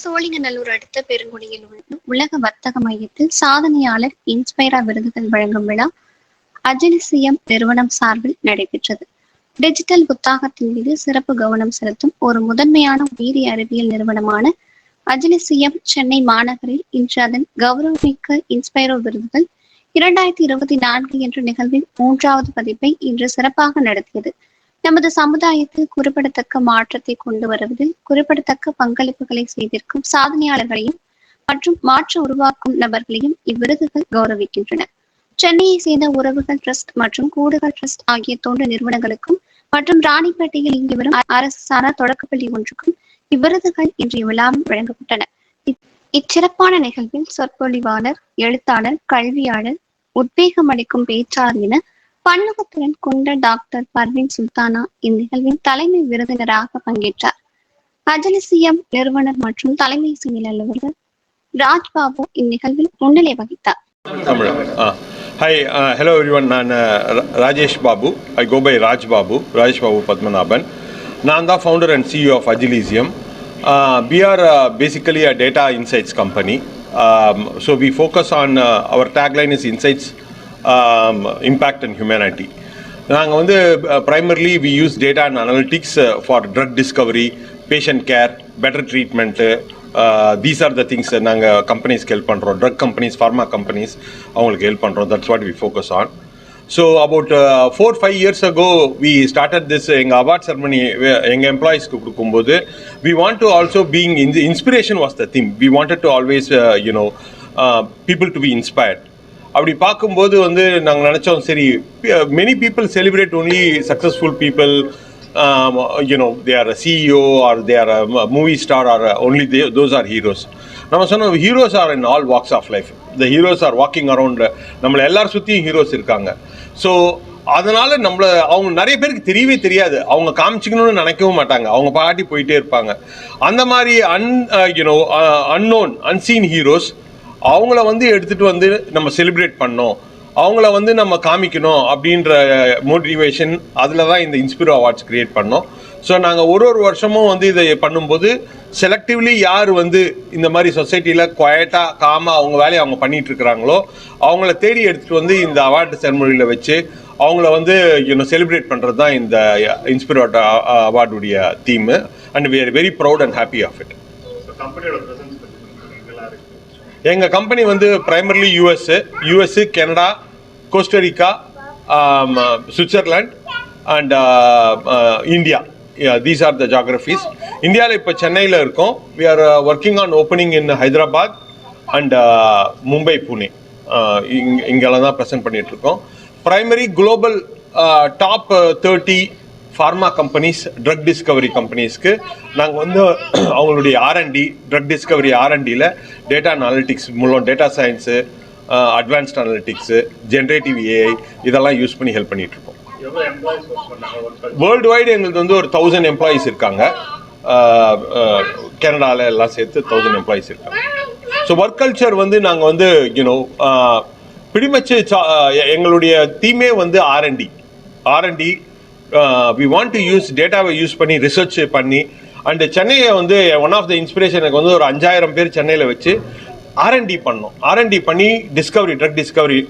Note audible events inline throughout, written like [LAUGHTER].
சோழிங்கநல்லூர் அடுத்த பெருங்குடியில் உள்ள உலக வர்த்தக மையத்தில் சாதனையாளர் இன்ஸ்பைரா விருதுகள் வழங்கும் விழா அஜிலிசியம் நிறுவனம் சார்பில் நடைபெற்றது. டிஜிட்டல் புத்தாக்கத்தின் மீது சிறப்பு கவனம் செலுத்தும் ஒரு முதன்மையான உயிரி அறிவியல் நிறுவனமான அஜிலிசியம் சென்னை மாநகரில் இன்று அதன் கௌரவமிக்க இன்ஸ்பைரோ விருதுகள் இரண்டாயிரத்தி இருபத்தி நான்கு என்ற நிகழ்வின் மூன்றாவது பதிப்பை இன்று சிறப்பாக நடத்தியது. நமது சமுதாயத்தில் குறிப்பிடத்தக்க மாற்றத்தை கொண்டு வருவதில் குறிப்பிடத்தக்க பங்களிப்புகளை செய்திருக்கும் சாதனையாளர்களையும் மற்றும் மாற்று உருவாக்கும் நபர்களையும் இவ்விருதுகள் கௌரவிக்கின்றன. சென்னையை சேர்ந்த உறவுகள் ட்ரஸ்ட் மற்றும் கூடுகள் ட்ரஸ்ட் ஆகிய தொண்டு நிறுவனங்களுக்கும் மற்றும் ராணிப்பேட்டையில் இங்கு வரும் அரசு சாரா தொடக்கப்பள்ளி ஒன்றுக்கும் இவ்விருதுகள் இன்றைய விழாவில் வழங்கப்பட்டன. இச்சிறப்பான நிகழ்வில் சொற்பொழிவாளர் எழுத்தாளர் கல்வியாளர் உத்வேகம் அளிக்கும் பேச்சாளர் என பன்முகத்துடன் கொண்ட டாக்டர் பர்வீன் சுல்தானா இந்நிகழ்வின் தலைமை விருந்தினராக பங்கேற்றார். அஜலிசியம் நிறுவனர் மற்றும் தலைமை செயல் அலுவலர் ராஜ்பாபு இந்நிகழ்வில் முன்னிலை வகித்தார். தமிழ். ஹாய் ஹலோ எவ்ரிவன் நான் Rajesh Babu. I go by Raj Babu Rajesh Babu Padmanabhan. நான் தான் founder and CEO of Agilisium we are basically a data insights company so we focus on our tagline is insights impact and humanity நாங்கள் வந்து primarily we use data and analytics for drug discovery patient care better treatment these are the things நாங்கள் கம்பெனிஸ்க்கு help பண்ணுறோம் drug companies pharma companies அவங்களுக்கு help பண்ணுறோம் that's what we focus on so about four five years ago we started this எங்கள் award ceremony எங்கள் எம்ப்ளாயீஸ்க்கு கொடுக்கும்போது we want to also being in inspiration was the thing we wanted to always you know people to be inspired அப்படி பார்க்கும்போது வந்து நாங்கள் நினச்சோம் சரி many people celebrate only successful people you know they are CEO or they are movie star or only they those are heroes நம்ம சொன்னோம் heroes are in all walks of life the heroes are walking around நம்மளை எல்லார் சுற்றியும் heroes இருக்காங்க. So அதனால் நம்மளை அவங்க நிறைய பேருக்கு தெரியவே தெரியாது. அவங்க காமிச்சிக்கணும்னு நினைக்கவும் மாட்டாங்க. அவங்க பாட்டி போயிட்டே இருப்பாங்க. அந்த மாதிரி un you know unknown unseen heroes அவங்கள வந்து எடுத்துகிட்டு வந்து நம்ம செலிப்ரேட் பண்ணோம். அவங்கள வந்து நம்ம காமிக்கணும் அப்படின்ற மோட்டிவேஷன் அதில் தான் இந்த இன்ஸ்பிரோ அவார்ட்ஸ் கிரியேட் பண்ணோம். ஸோ நாங்கள் ஒரு ஒரு வருஷமும் வந்து இதை பண்ணும்போது செலக்டிவ்லி யார் வந்து இந்த மாதிரி சொசைட்டியில் குவாய்ட்டாக காமாக அவங்க வேலையை அவங்க பண்ணிகிட்ருக்குறாங்களோ அவங்கள தேடி எடுத்துகிட்டு வந்து இந்த அவார்டு செரமனியில் வச்சு அவங்கள வந்து இன்னும் செலிப்ரேட் பண்ணுறது தான் இந்த Inspiro அவார்டுடைய theme and we are very proud and happy of it எங்கள் கம்பெனி வந்து primarily US US Canada Costa Rica Switzerland and India these are the geographies இந்தியாவில் இப்போ சென்னையில் இருக்கோம். We are working on opening in Hyderabad and Mumbai Pune இங் இங்கெல்லாம் தான் present பண்ணிகிட்ருக்கோம் primary global top thirty pharma companies drug discovery கம்பெனிஸ்க்கு நாங்கள் வந்து [CLEARS THROAT] அவங்களுடைய R and D drug discovery ஆர்என்டியில் data analytics மூலம் data science advanced analytics generative AI இதெல்லாம் use பண்ணி ஹெல்ப் பண்ணிகிட்ருக்கோம் வேர்ல்டு வைடு எங்களுக்கு வந்து ஒரு தௌசண்ட் எம்ப்ளாயீஸ் இருக்காங்க. கனடாவில் எல்லாம் சேர்த்து தௌசண்ட் எம்ப்ளாயீஸ் இருக்காங்க. ஸோ ஒர்க் கல்ச்சர் வந்து நாங்கள் வந்து யூனோ பிடிமச்சு எங்களுடைய தீமே வந்து R and D R and D we want to use டேட்டாவை யூஸ் பண்ணி ரிசர்ச் பண்ணி அண்டு சென்னையை வந்து ஒன் ஆஃப் த இன்ஸ்பிரேஷன் எனக்கு வந்து ஒரு அஞ்சாயிரம் பேர் சென்னையில் வச்சு ஆர்என்டி பண்ணோம். ஆர்என்டி பண்ணி டிஸ்கவரி ட்ரக் டிஸ்கவரி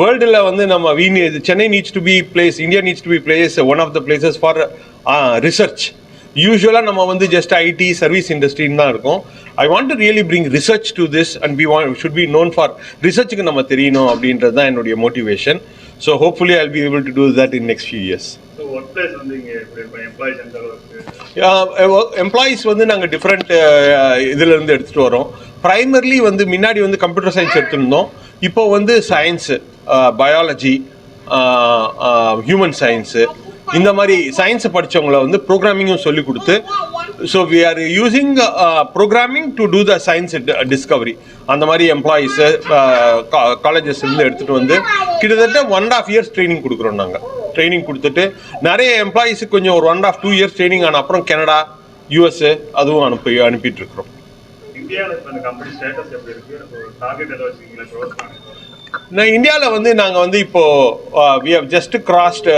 வேர்ல்டில் வந்து நம்ம we Chennai needs to be place India needs to be place one of the places for research யூஸ்வலாக நம்ம வந்து ஜஸ்ட் ஐடி சர்வீஸ் இண்டஸ்ட்ரின்னு தான் இருக்கும். I want to really bring research to this and be want should be known for ரிசர்ச்சுக்கு நம்ம தெரியணும் அப்படின்றது தான் என்னுடைய motivation so hopefully I be able to do that in next few years so work place வந்து இங்கே employees எந்த அளவுக்கு employees eh, வந்து நாங்கள் டிஃப்ரெண்ட் eh, இதுலேருந்து எடுத்துகிட்டு வரோம். ப்ரைமர்லி வந்து முன்னாடி வந்து கம்ப்யூட்டர் சயின்ஸ் எடுத்திருந்தோம். இப்போ வந்து சயின்ஸு பயாலஜி ஹியூமன் சயின்ஸு இந்த மாதிரி சயின்ஸை படித்தவங்கள வந்து ப்ரோக்ராமிங்கும் சொல்லி கொடுத்து so we are using programming to do the science discovery அந்த மாதிரி எம்ப்ளாயீஸு காலேஜஸ்லேருந்து eh, எடுத்துகிட்டு வந்து கிட்டத்தட்ட one and half years training கொடுக்குறோம் நாங்கள் ட்ரைனிங் கொடுத்துட்டு நிறைய எம்ப்ளாயீஸுக்கு கொஞ்சம் ஒரு one half two years training ஆன அப்புறம் கனடா யூஎஸ்ஏ அதுவும் அனுப்பி அனுப்பிட்டு இருக்கிறோம் நான் இந்தியாவில் வந்து நாங்கள் வந்து இப்போ we have just crossed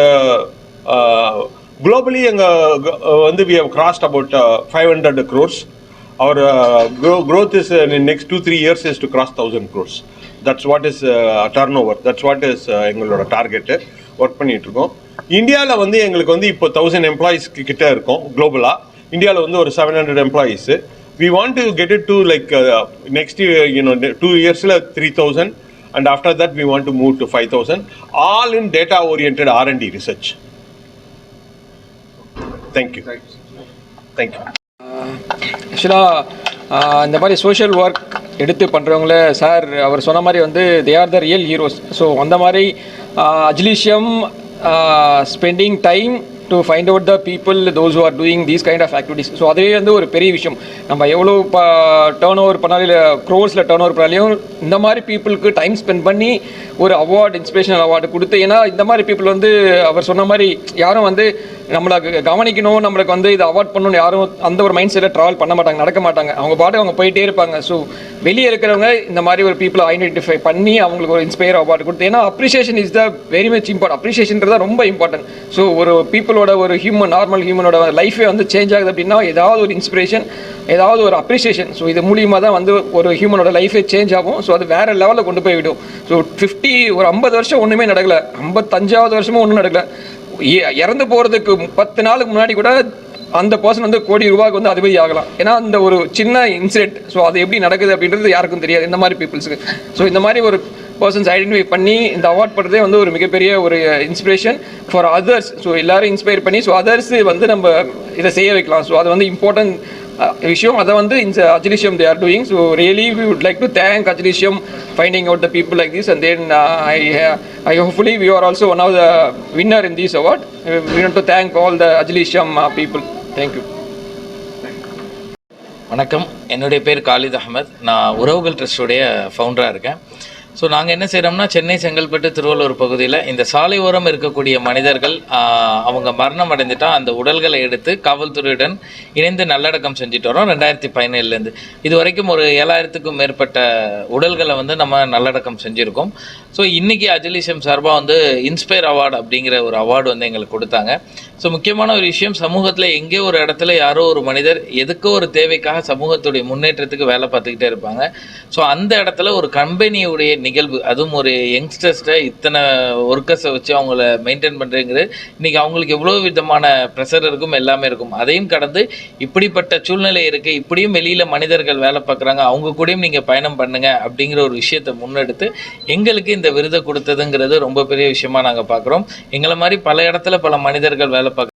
globally எங்கள் வந்து we have crossed about five hundred crores grow, growth is uh, in next two three years is to cross thousand crores. That's what is uh, turnover. That's what is uh, எங்களோட target work பண்ணிட்டு இருக்கோம் இந்தியாவில் வந்து எங்களுக்கு வந்து இப்போ thousand employees கிட்ட இருக்கோம் குளோபலாக இந்தியாவில் வந்து ஒரு seven hundred employees we want to get it to like next you know two இயர்ஸில் three thousand and after that we want to move to five thousand all in data orient R and D research thank you thank you ஆக்சுவலாக இந்த மாதிரி social work எடுத்து பண்ணுறவங்கள sir அவர் சொன்ன மாதிரி வந்து they are the real heroes so அந்த மாதிரி Agilisium spending time to find out the people those are doing these kind of activities so அதே வந்து ஒரு பெரிய விஷயம். நம்ம எவ்வளோ இப்போ டேர்ன் ஓவர் பண்ணாலும் இல்லை க்ரோஸில் டேர்ன் ஓவர் பண்ணாலையும் இந்த மாதிரி பீப்புளுக்கு டைம் ஸ்பெண்ட் பண்ணி ஒரு அவார்டு இன்ஸ்பிரேஷனல் அவார்டு கொடுத்து ஏன்னா இந்த மாதிரி பீப்புள் வந்து அவர் சொன்ன மாதிரி யாரும் வந்து நம்மளை க- கவனிக்கணும் நம்மளுக்கு வந்து இது அவார்ட் பண்ணணும்னு யாரும் அந்த ஒரு மைண்ட் செட்டில் ட்ராவல் பண்ண மாட்டாங்க நடக்க மாட்டாங்க. அவங்க பாட்டு அவங்க போயிட்டே இருப்பாங்க. ஸோ வெளியே இருக்கிறவங்க இந்த மாதிரி ஒரு பீப்புளை ஐடென்டிஃபை பண்ணி அவங்களுக்கு ஒரு இன்ஸ்பயர் அவார்டு கொடுத்து ஏன்னா appreciation is the very much import அப்ரிஷியேஷன்றது ரொம்ப இம்பார்ட்டன்ட் ஸோ ஒரு பீப்புளோட ஒரு ஹியூமன் நார்மல் ஹியூமனோட லைஃபே வந்து சேஞ்ச் ஆகுது அப்படின்னா ஏதாவது ஒரு இன்ஸ்பிரேஷன் ஏதாவது ஒரு அப்ரிஷியேஷன் ஸோ இது மூலியமாக தான் வந்து ஒரு ஹியூமனோட லைஃபே சேஞ்ச் ஆகும். ஸோ அது வேற லெவலில் கொண்டு போய் விடும் ஸோ ஃபிஃப்டி ஒரு ஐம்பது வருஷம் ஒன்றுமே நடக்கல. ஐம்பத்தஞ்சாவது வருஷமும் ஒன்றும் நடக்கல. இறந்து போகிறதுக்கு பத்து நாளுக்கு முன்னாடி கூட அந்த பர்சன் வந்து கோடி ரூபாய்க்கு வந்து அதிபதி ஆகலாம். ஏன்னா அந்த ஒரு சின்ன இன்சிடென்ட் ஸோ அது எப்படி நடக்குது அப்படின்றது யாருக்கும் தெரியாது. இந்த மாதிரி பீப்புள்ஸுக்கு ஸோ இந்த மாதிரி ஒரு பர்சன்ஸ் ஐடென்டிஃபை பண்ணி இந்த அவார்ட் பண்ணுறதே வந்து ஒரு மிகப்பெரிய ஒரு இன்ஸ்பிரேஷன் ஃபார் அதர்ஸ் ஸோ எல்லாரும் இன்ஸ்பயர் பண்ணி ஸோ அதர்ஸ் வந்து நம்ம இதை செய்ய வைக்கலாம். ஸோ அது வந்து இம்பார்ட்டன்ட் விஷயம். அதை வந்து இந்த Agilisium they are doing so really we would like to thank Agilisium finding out the people like this and then I I hopefully we are also one of the winner in this award we to thank all the Agilisium people thank you வணக்கம். என்னுடைய பேர் Khalid Ahmed நான் உறவுகள் ட்ரஸ்டுடைய ஃபவுண்டராக இருக்கேன். So நாங்கள் என்ன செய்கிறோம்னா சென்னை செங்கல்பட்டு திருவள்ளூர் பகுதியில் இந்த சாலை ஓரம் இருக்கக்கூடிய மனிதர்கள் அவங்க மரணம் அடைஞ்சிட்டா அந்த உடல்களை எடுத்து காவல்துறையுடன் இணைந்து நல்லடக்கம் செஞ்சுட்டு வரோம் ரெண்டாயிரத்தி பதினேழுலேருந்து இது வரைக்கும் ஒரு ஏழாயிரத்துக்கும் மேற்பட்ட உடல்களை வந்து நம்ம நல்லடக்கம் செஞ்சுருக்கோம். ஸோ இன்றைக்கி அஜிலிஷம் சார்பாக வந்து இன்ஸ்பயர் அவார்டு அப்படிங்கிற ஒரு அவார்டு வந்து எங்களுக்கு கொடுத்தாங்க. ஸோ முக்கியமான ஒரு விஷயம் சமூகத்தில் எங்கே ஒரு இடத்துல யாரோ ஒரு மனிதர் எதுக்கோ ஒரு தேவைக்காக சமூகத்துடைய முன்னேற்றத்துக்கு வேலை பார்த்துக்கிட்டே இருப்பாங்க. ஸோ அந்த இடத்துல ஒரு கம்பெனியுடைய நிகழ்வு அதுவும் ஒரு யங்ஸ்டர்ஸ்ட்டை இத்தனை ஒர்க்கர்ஸை வச்சு அவங்கள மெயின்டைன் பண்ணுறேங்கிறது இன்றைக்கி அவங்களுக்கு எவ்வளோ விதமான ப்ரெஷர் இருக்கும் எல்லாமே இருக்கும். அதையும் கடந்து இப்படிப்பட்ட சூழ்நிலை இருக்குது இப்படியும் வெளியில் மனிதர்கள் வேலை பார்க்குறாங்க அவங்க கூடயும் நீங்கள் பயணம் பண்ணுங்க அப்படிங்கிற ஒரு விஷயத்தை முன்னெடுத்து எங்களுக்கு இந்த விருதை கொடுத்ததுங்கிறது ரொம்ப பெரிய விஷயமா நாங்கள் பார்க்குறோம். எங்களை மாதிரி பல இடத்துல பல மனிதர்கள் வேலை பார்க்க